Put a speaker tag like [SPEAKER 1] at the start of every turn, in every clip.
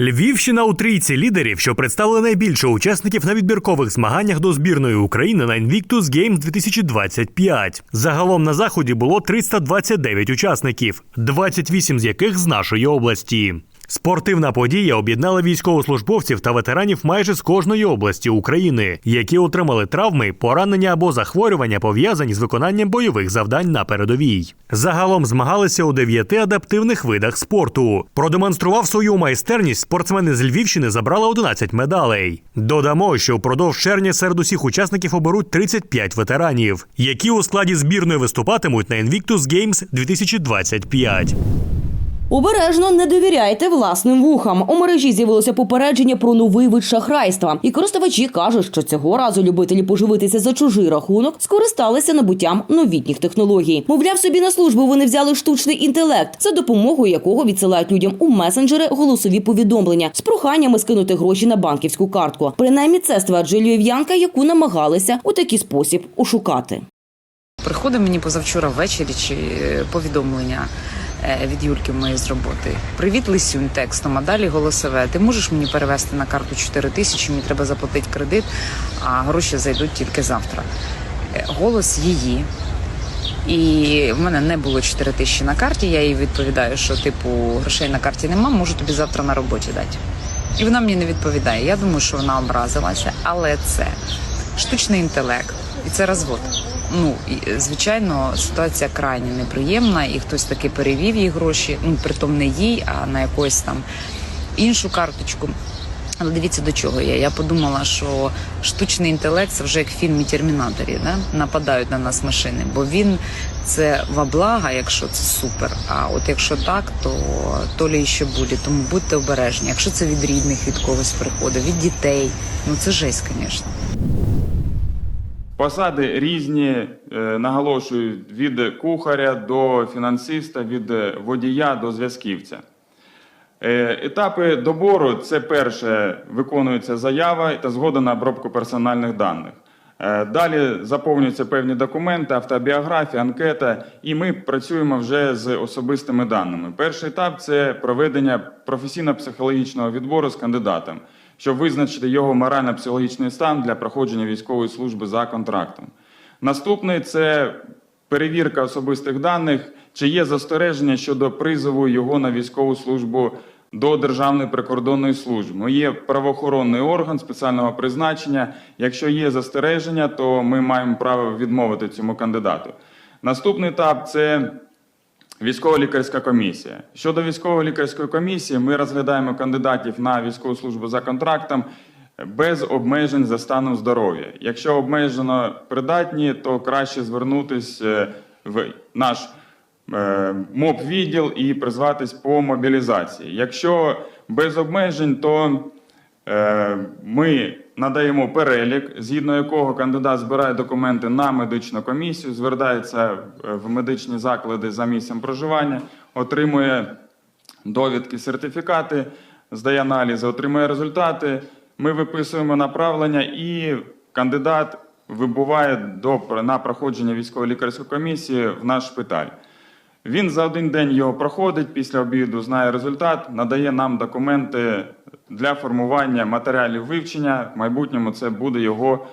[SPEAKER 1] Львівщина у трійці лідерів, що представили найбільше учасників на відбіркових змаганнях до збірної України на Invictus Games 2025. Загалом на заході було 329 учасників, 28 з яких з нашої області. Спортивна подія об'єднала військовослужбовців та ветеранів майже з кожної області України, які отримали травми, поранення або захворювання, пов'язані з виконанням бойових завдань на передовій. Загалом змагалися у дев'яти адаптивних видах спорту. Продемонстрував свою майстерність спортсмени з Львівщини забрали 11 медалей. Додамо, що впродовж червня серед усіх учасників оберуть 35 ветеранів, які у складі збірної виступатимуть на Invictus Games 2025.
[SPEAKER 2] Обережно не довіряйте власним вухам. У мережі з'явилося попередження про новий вид шахрайства. І користувачі кажуть, що цього разу любителі поживитися за чужий рахунок скористалися набуттям новітніх технологій. Мовляв, собі на службу вони взяли штучний інтелект, за допомогою якого відсилають людям у месенджери голосові повідомлення з проханнями скинути гроші на банківську картку. Принаймні, це стверджує львів'янка, яку намагалися у такий спосіб ошукати.
[SPEAKER 3] Приходить мені позавчора ввечері чи е, повідомлення від Юльки моєї з роботи. Привіт, Лисюнь текстом, а далі голосове. Ти можеш мені перевести на карту 4 тисячі, мені треба заплатити кредит, а гроші зайдуть тільки завтра. Е, Голос її. І в мене не було 4 тисячі на карті. Я їй відповідаю, що типу грошей на карті нема, можу тобі завтра на роботі дати. І вона мені не відповідає. Я думаю, що вона образилася, але це штучний інтелект і це розвод. Ну е, звичайно, ситуація крайне неприємна, і хтось таки перевів їй гроші. Ну притом не їй, а на якусь там іншу карточку. Але дивіться до чого я. Я подумала, що штучний інтелект це вже як в фільмі Термінаторі, да? нападають на нас машини, бо він це во благо, якщо це супер. А от якщо так, то то лі ще буде. Тому будьте обережні. Якщо це від рідних, від когось приходить, від дітей, ну це жесть, звісно.
[SPEAKER 4] Посади різні, е, наголошую, від кухаря до фінансиста, від водія до зв'язківця. Е, Етапи добору це перше виконується заява та згода на обробку персональних даних. Е, Далі заповнюються певні документи, автобіографія, анкета, і ми працюємо вже з особистими даними. Перший етап це проведення професійно-психологічного відбору з кандидатом, щоб визначити його морально-психологічний стан для проходження військової служби за контрактом. Наступний це перевірка особистих даних, чи є застереження щодо призову його на військову службу до Державної прикордонної служби. Є правоохоронний орган спеціального призначення. Якщо є застереження, то ми маємо право відмовити цьому кандидату. Наступний етап це Військово-лікарська комісія. Щодо військово-лікарської комісії, ми розглядаємо кандидатів на військову службу за контрактом без обмежень за станом здоров'я. Якщо обмежено придатні, то краще звернутися в наш е, МОП-відділ і призватись по мобілізації. Якщо без обмежень, то Е, Ми надаємо перелік, згідно якого кандидат збирає документи на медичну комісію, звертається в медичні заклади за місцем проживання, отримує довідки, сертифікати, здає аналізи, отримує результати. Ми виписуємо направлення, і кандидат вибуває на проходження військово-лікарської комісії в наш шпиталь. Він за один день його проходить після обіду, знає результат, надає нам документи для формування матеріалів вивчення. В майбутньому це буде його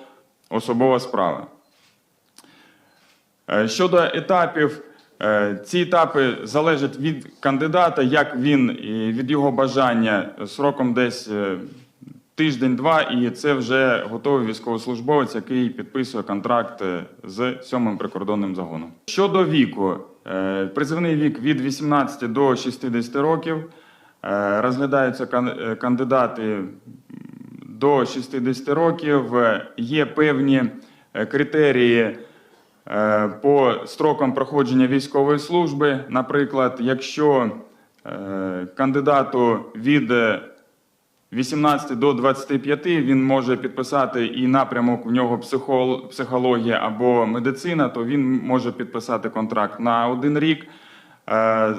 [SPEAKER 4] особова справа. Е, Щодо етапів, е, ці етапи залежать від кандидата, як він і від його бажання сроком десь е, тиждень-два, і це вже готовий військовослужбовець, який підписує контракт з сьомим прикордонним загоном. Щодо віку, призивний вік від 18 до 60 років. Е, Розглядаються е, кандидати до 60 років. Е, Є певні е, критерії е, по строкам проходження військової служби. Наприклад, якщо е, кандидату від е, 18 до 25 він може підписати і напрямок в нього психологія або медицина, то він може підписати контракт на один рік. Е,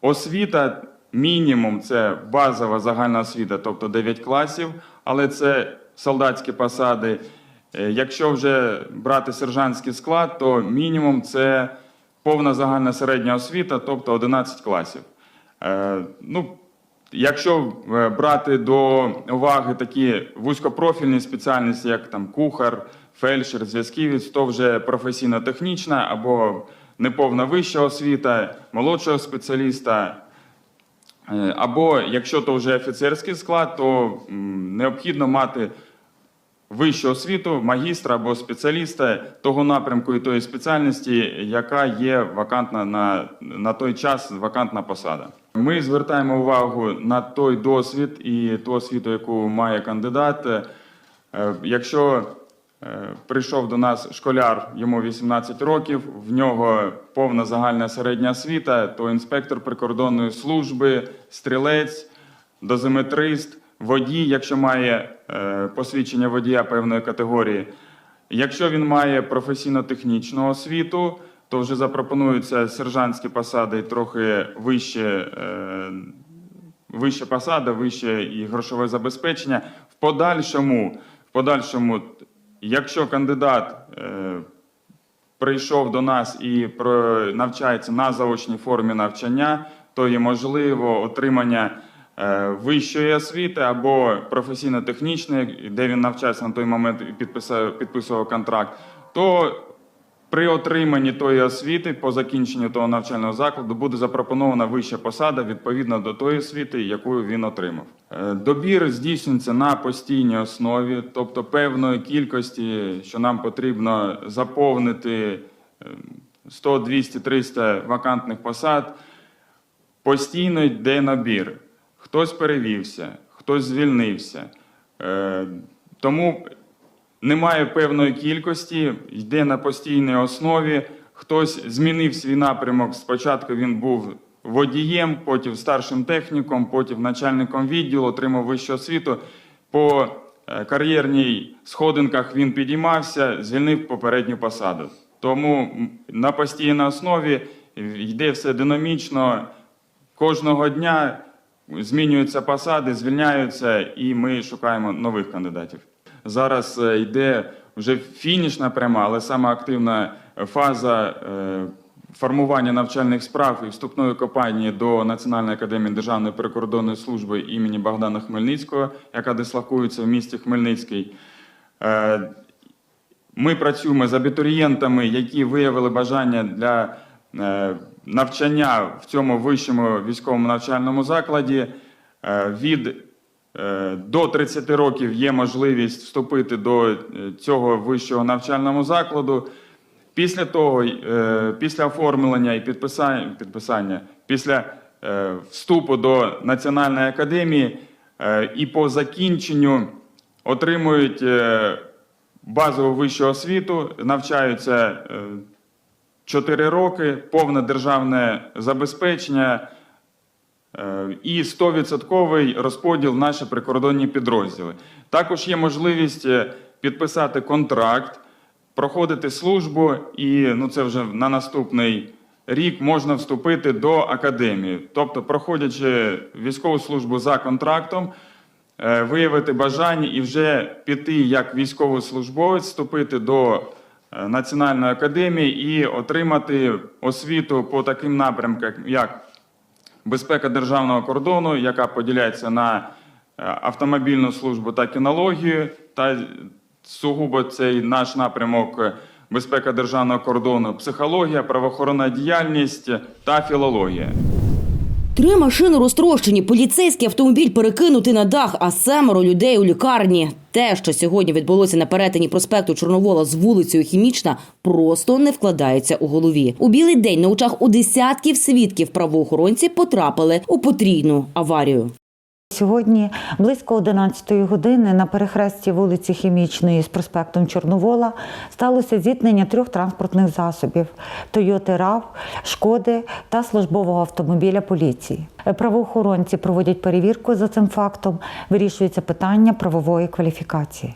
[SPEAKER 4] Освіта мінімум це базова загальна освіта, тобто 9 класів, але це солдатські посади. Е, Якщо вже брати сержантський склад, то мінімум це повна загальна середня освіта, тобто 11 класів. Е, Ну, Якщо е, брати до уваги такі вузькопрофільні спеціальності, як там кухар, фельдшер, зв'язківець, то вже професійно-технічна або неповна вища освіта, молодшого спеціаліста. Е, Або якщо то вже офіцерський склад, то необхідно мати вищу освіту, магістра або спеціаліста того напрямку і тої спеціальності, яка є вакантна на, на той час вакантна посада. Ми звертаємо увагу на той досвід і ту освіту, яку має кандидат. Е, Якщо е, прийшов до нас школяр, йому 18 років, в нього повна загальна середня освіта, то інспектор прикордонної служби, стрілець, дозиметрист, водій, якщо має посвідчення водія певної категорії. Якщо він має професійно-технічну освіту, то вже запропонуються сержантські посади трохи вище, е, вища посада, вище і грошове забезпечення. В подальшому, в подальшому, якщо кандидат е, прийшов до нас і навчається на заочній формі навчання, то є можливо отримання е, вищої освіти або професійно-технічної, де він навчався на той момент і підписав, підписував контракт, то при отриманні тої освіти по закінченню того навчального закладу буде запропонована вища посада відповідно до тої освіти, яку він отримав. Е, Добір здійснюється на постійній основі, тобто певної кількості, що нам потрібно заповнити е, 100, 200, 300 вакантних посад. Постійно йде набір. Хтось перевівся, хтось звільнився. Е, Тому немає певної кількості, йде на постійній основі. Хтось змінив свій напрямок. Спочатку він був водієм, потім старшим техніком, потім начальником відділу, отримав вищу освіту. По е, кар'єрній сходинках він підіймався, звільнив попередню посаду. Тому на постійній основі йде все динамічно. Кожного дня змінюються посади, звільняються, і ми шукаємо нових кандидатів. Зараз е, йде вже фінішна пряма, але саме активна фаза е, формування навчальних справ і вступної кампанії до Національної академії Державної прикордонної служби імені Богдана Хмельницького, яка дислокується в місті Хмельницький. Е, Ми працюємо з абітурієнтами, які виявили бажання для навчання в цьому вищому військовому навчальному закладі. Е, Від е, до 30 років є можливість вступити до е, цього вищого навчального закладу. Після того, після оформлення і підписання, підписання після вступу до Національної академії і по закінченню отримують базову вищу освіту, навчаються 4 роки, повне державне забезпечення е, і 100% розподіл наші прикордонні підрозділи. Також є можливість е, підписати контракт, проходити службу, і ну, це вже на наступний рік можна вступити до академії. Тобто, проходячи військову службу за контрактом, е, виявити бажання і вже піти як військовослужбовець, вступити до Національної академії і отримати освіту по таким напрямкам, як безпека державного кордону, яка поділяється на е, автомобільну службу та кінологію, та сугубо цей наш напрямок е, безпека державного кордону, психологія, правоохоронна діяльність та філологія.
[SPEAKER 2] Три машини розтрощені, поліцейський автомобіль перекинутий на дах, а семеро людей у лікарні. Те, що сьогодні відбулося на перетині проспекту Чорновола з вулицею Хімічна, просто не вкладається у голові. У білий день на очах у десятків свідків правоохоронці потрапили у потрійну аварію.
[SPEAKER 5] Сьогодні близько 11 години на перехресті вулиці Хімічної з проспектом Чорновола сталося зіткнення трьох транспортних засобів Тойоти РАВ, Шкоди та службового автомобіля поліції. Правоохоронці проводять перевірку за цим фактом, вирішується питання правової кваліфікації.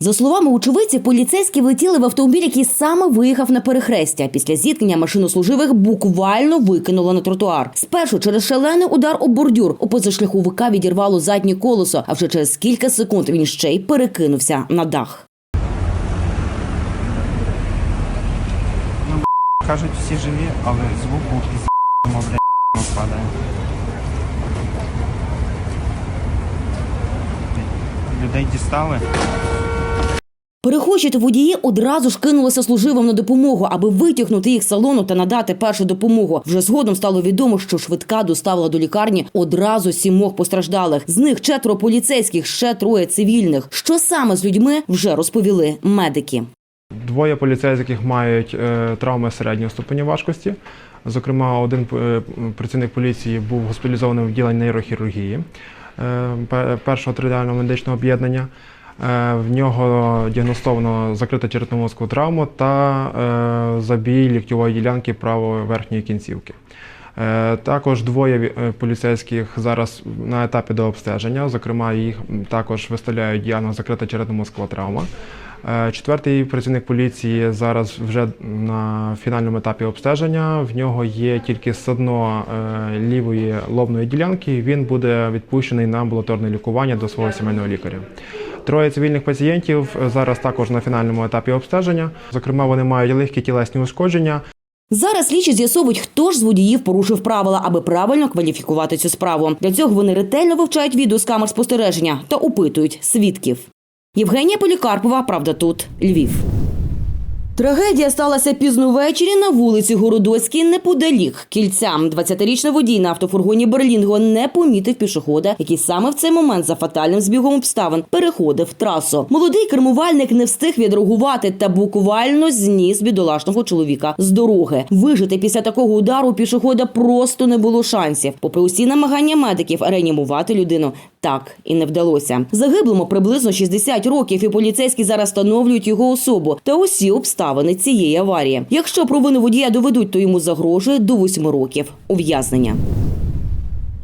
[SPEAKER 2] За словами очевидців, поліцейські влетіли в автомобіль, який саме виїхав на перехрестя. Після зіткнення машину служивих буквально викинуло на тротуар. Спершу через шалений удар об бордюр у позашляховика відірвало заднє колесо, а вже через кілька секунд він ще й перекинувся на дах.
[SPEAKER 6] Кажуть, всі живі, але звуку блядь, падає. людей дістали.
[SPEAKER 2] Перехожі та водії одразу ж кинулися служивим на допомогу, аби витягнути їх з салону та надати першу допомогу. Вже згодом стало відомо, що швидка доставила до лікарні одразу сімох постраждалих. З них четверо поліцейських, ще троє цивільних. Що саме з людьми вже розповіли медики.
[SPEAKER 7] Двоє поліцейських мають е, травми середнього ступеня важкості. Зокрема, один е, працівник поліції був госпіталізований в відділенні нейрохірургії е, першого територіального медичного об'єднання. Е, В нього діагностовано закрита черепно-мозкову травму та е, забій ліктьової ділянки правої верхньої кінцівки. Е, Також двоє поліцейських зараз на етапі дообстеження. Зокрема, їх також виставляють діагноз закрита черепно-мозкова травма. Четвертий працівник поліції зараз вже на фінальному етапі обстеження. В нього є тільки судно е, лівої лобної ділянки. Він буде відпущений на амбулаторне лікування до свого сімейного лікаря. Троє цивільних пацієнтів е, зараз також на фінальному етапі обстеження. Зокрема, вони мають легкі тілесні ушкодження.
[SPEAKER 2] Зараз слідчі з'ясовують, хто ж з водіїв порушив правила, аби правильно кваліфікувати цю справу. Для цього вони ретельно вивчають відео з камер спостереження та опитують свідків. Євгенія Полікарпова, правда, тут Львів. Трагедія сталася пізно ввечері на вулиці Городоцькій неподалік кільця. 20-річний водій на автофургоні Берлінго не помітив пішохода, який саме в цей момент за фатальним збігом обставин переходив трасу. Молодий кермувальник не встиг відреагувати та буквально зніс бідолашного чоловіка з дороги. Вижити після такого удару пішохода просто не було шансів. Попри усі намагання медиків реанімувати людину, так і не вдалося. Загиблому приблизно 60 років, і поліцейські зараз встановлюють його особу та усі обставини цієї аварії. Якщо провину водія доведуть, то йому загрожує до 8 років ув'язнення.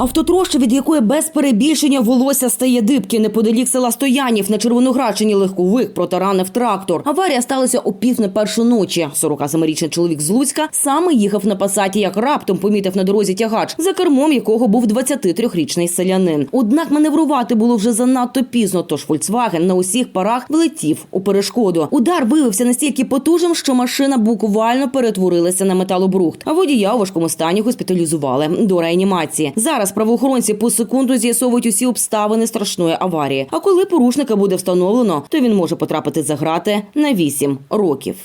[SPEAKER 2] Автотроща, від якої без перебільшення волосся стає дибки неподалік села Стоянів на Червоноградщині легковик протаранив трактор. Аварія сталася о пів на першу ночі. 47-річний чоловік з Луцька саме їхав на пасаті, як раптом помітив на дорозі тягач, за кермом якого був 23-річний селянин. Однак маневрувати було вже занадто пізно, тож Фольксваген на усіх парах влетів у перешкоду. Удар виявився настільки потужним, що машина буквально перетворилася на металобрухт. А водія у важкому стані госпіталізували до реанімації. Зараз правоохоронці по секунду з'ясовують усі обставини страшної аварії. А коли порушника буде встановлено, то він може потрапити за грати на 8 років.